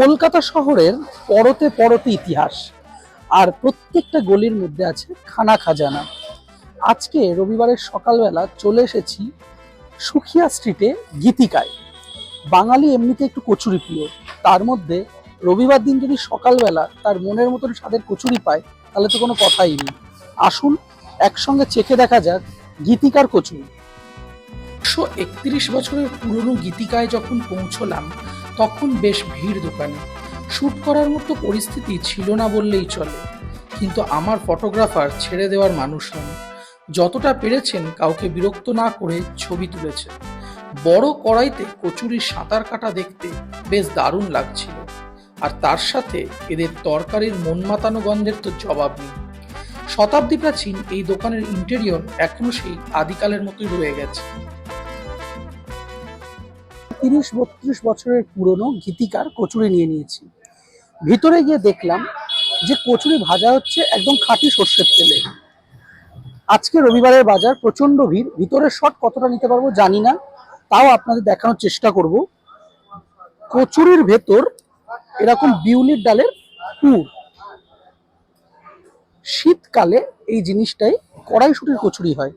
কলকাতা শহরের পরতে পরতে ইতিহাস, আর প্রত্যেকটা গলির মধ্যে আছে খানা খাজানা। আজকে রবিবারের সকালবেলা চলে এসেছি সুখিয়া স্ট্রিটে গীতিকায়। বাঙালি এমনিতে একটু কচুরি প্রিয়, তার মধ্যে রবিবার দিন যদি সকালবেলা তার মনের মতন স্বাদের কচুরি পায়, তাহলে তো কোনো কথাই নেই। আসুন, একসঙ্গে চেখে দেখা যাক গীতিকার কচুরি। একশো একত্রিশ বছরের পুরনো গীতিকায় যখন পৌঁছলাম তখন বেশ ভিড় দোকানে। শ্যুট করার মতো পরিস্থিতি ছিল না বললেই চলে। কিন্তু আমার ফটোগ্রাফার ছেড়ে দেওয়ার মানুষ নন। যতটা পেরেছেন কাউকে বিরক্ত না করে ছবি তুলেছেন। বড় কড়াইতে কচুরির সাঁতার কাটা দেখতে বেশ দারুণ লাগছিল। আর তার সাথে এদের তরকারির মন মাতানো গন্ধের তো জবাব নেই। শতাব্দী প্রাচীন এই দোকানের ইন্টেরিয়র এখনও সেই আদিকালের মতোই রয়ে গেছে। তিরিশ, বত্রিশ বছরের পুরনো গীতিকার কচুরি নিয়ে নিয়েছি। ভিতরে গিয়ে দেখলাম যে কচুরি ভাজা হচ্ছে একদম খাঁটি সর্ষের তেলে। আজকে রবিবারের বাজার প্রচণ্ড ভিড়। ভিতরের শট কতটা নিতে পারব জানি না, তাও আপনাদের দেখানোর চেষ্টা করব। কচুরির ভেতর এরকম বিউলির ডালের পুর। শীতকালে এই জিনিসটাই কড়াইশুটির কচুরি হয়।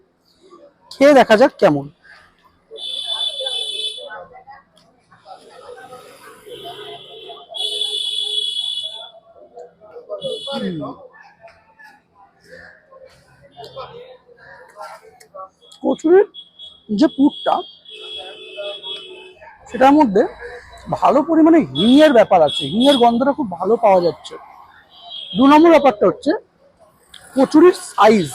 খেয়ে দেখা যাক কেমন। কচুরির যে পুরটা সেটার মধ্যে ভালো পরিমাণে হিঙের ব্যাপার আছে। হিঙের গন্ধটা খুব ভালো পাওয়া যাচ্ছে। দু নম্বর ব্যাপারটা হচ্ছে কচুরির সাইজ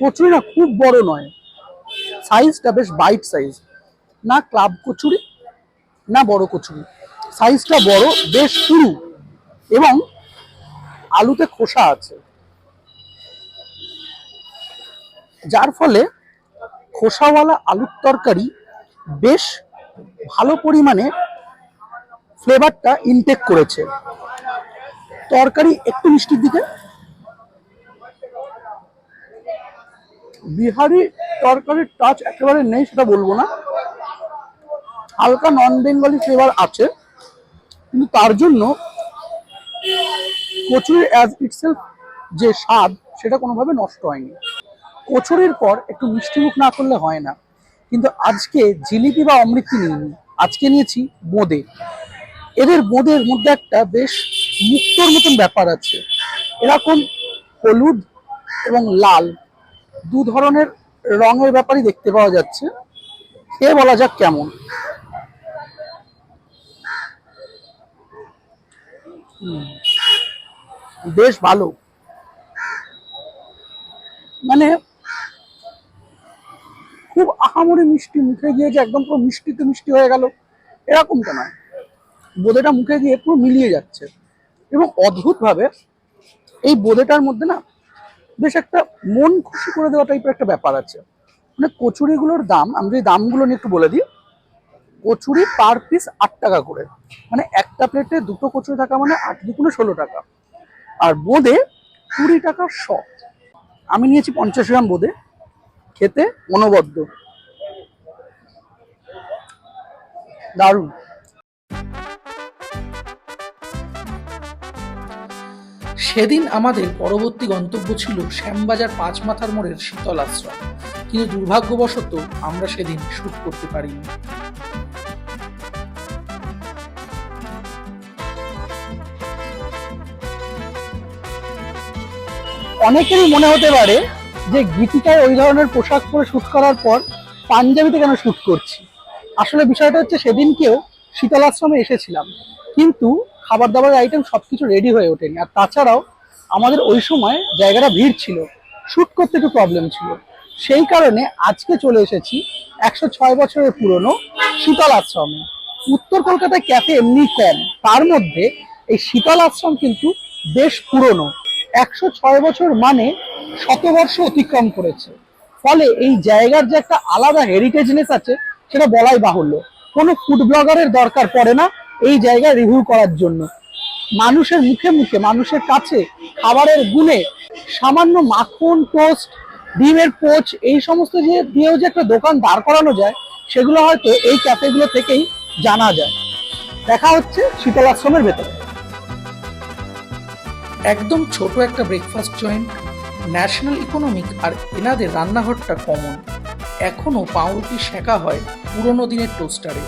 কচুরি না খুব বড় নয়। সাইজটা বেশ বাইট সাইজ না ক্লাব কচুরি না বড় কচুরি। সাইজটা বড় বেশ পুরু। এবং আলুতে খোসা আছে। যার ফলে খোসাওয়ালা আলুর তরকারি বেশ ভালো পরিমাণে ফ্লেভারটা ইনটেক করেছে। তরকারি একটু মিষ্টির দিকে। বিহারি তরকারির টাচ একেবারে নেই, সেটা বলব না। হালকা নন বেঙ্গলি ফ্লেভার আছে, কিন্তু তার জন্য কচুরির অ্যাজ ইটসেলফ যে স্বাদ সেটা কোনোভাবে নষ্ট হয়নি। কচুরির পর একটু মিষ্টি মুখ না করলে হয় না। কিন্তু আজকে জিলিপি বা অমৃতি নিইনি? আজকে নিয়েছি বোঁদে। এদের বোঁদের মধ্যে একটা বেশ মুক্তর মতন ব্যাপার আছে। এরকম হলুদ এবং লাল দু ধরনের রঙের ব্যাপারই দেখতে পাওয়া যাচ্ছে। খেয়ে বলা যাক কেমন। হুম, বেশ ভালো। মানে খুব আহামরি মিষ্টি মুখে গিয়ে যে একদম পুরো মিষ্টিতে মিষ্টি হয়ে গেল, এরকমটা নয়। বোঁদেটা মুখে গিয়ে পুরো মিলিয়ে যাচ্ছে। এবং অদ্ভুতভাবে এই বোঁদেটার মধ্যে না বেশ একটা মন খুশি করে দেওয়া টাইপের একটা ব্যাপার আছে। মানে কচুরিগুলোর দাম, আমি যদি দামগুলো নিয়ে একটু বলে দিই, কচুরি পার পিস আট টাকা করে। মানে একটা প্লেটে দুটো কচুরি থাকা মানে আট দুগুণে ষোলো টাকা। আর বোঁদে কুড়ি টাকা শ আমি নিয়েছি পঞ্চাশ গ্রাম বোঁদে, খেতে অনবদ্য। দারুণ। সেদিন আমাদের পরবর্তী গন্তব্য ছিল শ্যামবাজার পাঁচ মাথার মোড়ের শীতল আশ্রম। কিন্তু দুর্ভাগ্যবশত আমরা সেদিন শুট করতে পারিনি। অনেকেরই মনে হতে পারে যে গীতিকায় ওই ধরনের পোশাক পরে শুট করার পর পাঞ্জাবিতে কেন শুট করছি? আসলে বিষয়টা হচ্ছে সেদিনকেও শীতল আশ্রমে এসেছিলাম। কিন্তু খাবার দাবার আইটেম সবকিছু রেডি হয়ে ওঠেনি। আর তাছাড়াও আমাদের ওই সময় জায়গাটা ভিড় ছিল। শুট করতে একটু প্রবলেম ছিল। সেই কারণে আজকে চলে এসেছি একশো ছয় বছরের পুরনো শীতল আশ্রমে। উত্তর কলকাতায় ক্যাফে এমনি কম। তার মধ্যে এই শীতল আশ্রম কিন্তু বেশ পুরনো। একশো ছয় বছর মানে শতবর্ষ অতিক্রম করেছে। ফলে এই জায়গার যে একটা আলাদা হেরিটেজনেস আছে, সেটা বলাই বাহুল্য। কোনো ফুড ব্লগারের দরকার পড়ে না এই জায়গায় রিভিউ করার জন্য। মানুষের মুখে মুখে, মানুষের কাছে খাবারের গুণে সামান্য মাখন টোস্ট ডিমের পোচ, এই সমস্ত যে দিয়েও যে একটা দোকান দাঁড় করানো যায়, সেগুলো হয়তো এই ক্যাফেগুলো থেকেই জানা যায়। দেখা হচ্ছে শীতলাশ্রমের ভেতরে। একদম ছোট একটা ব্রেকফাস্ট জয়েন্ট ন্যাশনাল ইকোনমিক আর এনাদের রান্নাঘরটা কমন এখনও পাউরুটি শেখা হয় পুরোনো দিনের টোস্টারে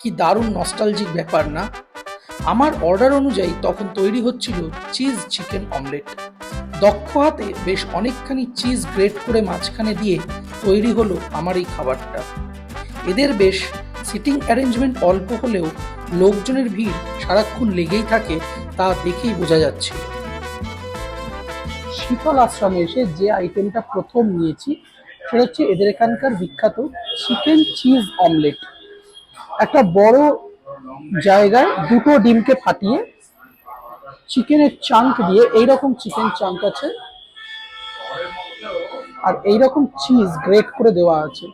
কি দারুণ নস্টালজিক ব্যাপার না? আমার অর্ডার অনুযায়ী তখন তৈরি হচ্ছিল চিজ চিকেন অমলেট দক্ষ হাতে বেশ অনেকখানি চিজ গ্রেট করে মাঝখানে দিয়ে তৈরি হলো আমার এই খাবারটা। এদের বেশ সিটিং অ্যারেঞ্জমেন্ট অল্প হলেও লোকজনের ভিড় সারাক্ষণ লেগেই থাকে তা দেখেই বোঝা যাচ্ছে। শীতল আশ্রমে এসে যে আইটেমটা প্রথম নিয়েছি, সেটা হচ্ছে এদের এখানকার বিখ্যাত চিকেন চিজ অমলেট একটা বড় জায়গায় দুটো ডিমকে ফাটিয়ে চিকেনের চাঙ্ক দিয়ে এইরকম চিকেন চাঙ্ক আছে। আর এইরকম চিজ গ্রেট করে দেওয়া আছে।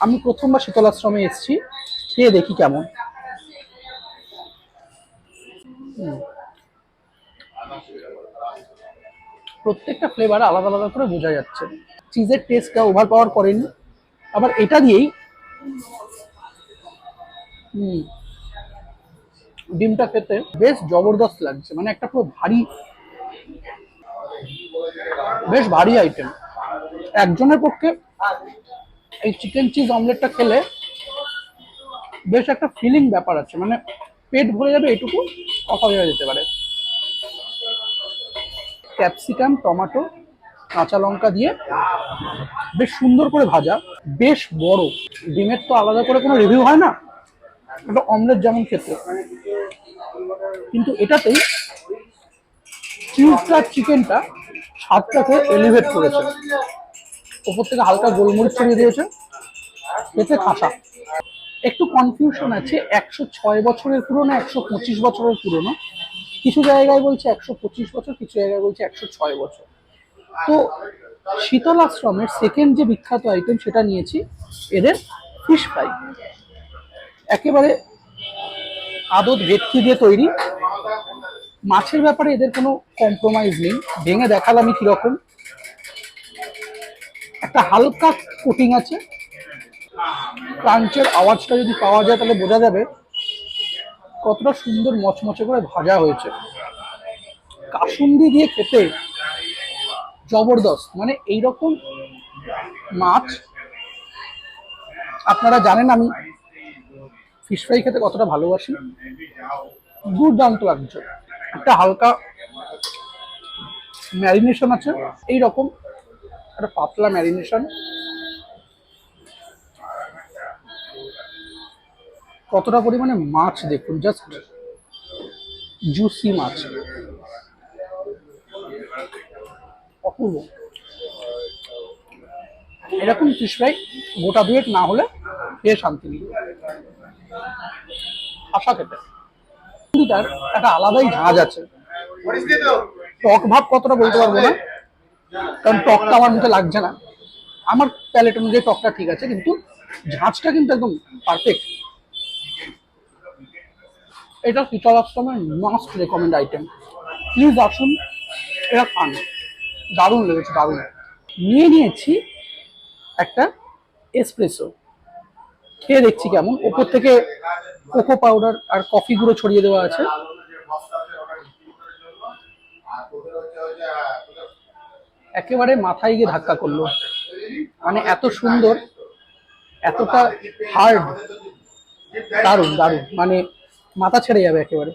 আমি প্রথমবার শীতল আশ্রমে এসেছি, খেয়ে দেখি কেমন। হুম। প্রত্যেকটা ফ্লেভার আলাদা আলাদা করে বোঝা যাচ্ছে। চিজের টেস্টটা ওভার পাওয়ার করেনি। আবার এটা দিয়েই ডিমটা খেতে বেশ জবরদস্ত লাগছে। মানে একটা পুরো ভারী, বেশ ভারী আইটেম একজনের পক্ষে এই চিকেন চিজ অমলেটটা খেলে বেশ একটা ফিলিং ব্যাপার আছে। মানে পেট ভরে যাবে এটুকু, কথা হয়ে যেতে পারে। ক্যাপসিকাম, টমেটো, কাঁচা লঙ্কা দিয়ে বেশ সুন্দর করে ভাজা, বেশ বড়। ডিমের তো আলাদা করে কোনো রিভিউ হয় না। এটা অমলেট যেমন খেতে। কিন্তু এটাতেই চিজটা চিকেনটা স্বাদটাকে এলিভেট করেছে। ওপর থেকে হালকা গোলমরিচ ছড়িয়ে দিয়েছে। খেতে খাসা। একটু কনফিউশন আছে, একশো ছয় বছরের পুরনো, একশো পঁচিশ বছরের পুরনো। কিছু জায়গায় বলছে একশো পঁচিশ বছর, কিছু জায়গায় বলছে একশো ছয় বছর। তো শীতল আশ্রমের সেকেন্ড যে বিখ্যাত আইটেম সেটা নিয়েছি, এদের ফিশ ফ্রাই একেবারে আদত ভেটকি দিয়ে তৈরি। মাছের ব্যাপারে এদের কোনো কম্প্রোমাইজ নেই। ভেঙে দেখালামই কীরকম। একটা হালকা কোটিং আছে। ক্রাঞ্চের আওয়াজটা যদি পাওয়া যায় তাহলে বোঝা যাবে। কতটা সুন্দর মচমচে করে ভাজা হয়েছে। কাসুন্দি দিয়ে খেতে জবরদস্ত। মানে এইরকম মাছ, আপনারা জানেন আমি ফিশ ফ্রাই খেতে কতটা ভালোবাসি। দুর্দান্ত লাগছে। একটা হালকা ম্যারিনেশন আছে। এই রকম একটা পাতলা ম্যারিনেশন কতটা পরিমাণে মাছ দেখুন? জাস্ট জুসি মাছ। অপূর্ব। এরকম ফিশ ফ্রাই গোটা দুয়েক না হলে খেয়ে শান্তি নেই। আশা খেতে তার একটা আলাদাই ঝাঁজ আছে। টক ভাব কতটা বলতে পারব না? কারণ টকটা আমার মুখে লাগছে না। আমার প্যালেট অনুযায়ী টকটা ঠিক আছে, কিন্তু ঝাঁজটা কিন্তু একদম পারফেক্ট এটা শীতল আশ্রমের মাস্ট রেকমেন্ড আইটেম প্লিজ আসুন এটা খান। দারুণ লেগেছে, দারুণ। নিয়ে নিয়েছি একটা এসপ্রেসো খেয়ে দেখছি কেমন। ওপর থেকে কোকো পাউডার আর কফি গুঁড়ো ছড়িয়ে দেওয়া আছে। একেবারে মাথায় গিয়ে ধাক্কা করল। মানে এত সুন্দর, এতটা হার্ড দারুণ দারুণ। মানে মাথা ছেড়ে যাবে একেবারে।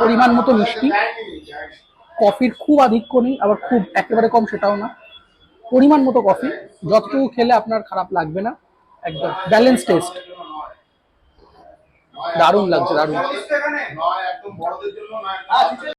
পরিমাণ মতো মিষ্টি। কফির খুব আধিক্য নেই, আবার খুব একেবারে কম সেটাও না। পরিমাণ মতো কফি, যতটুকু খেলে আপনার খারাপ লাগবে না। একদম ব্যালেন্স টেস্ট দারুণ লাগছে, দারুণ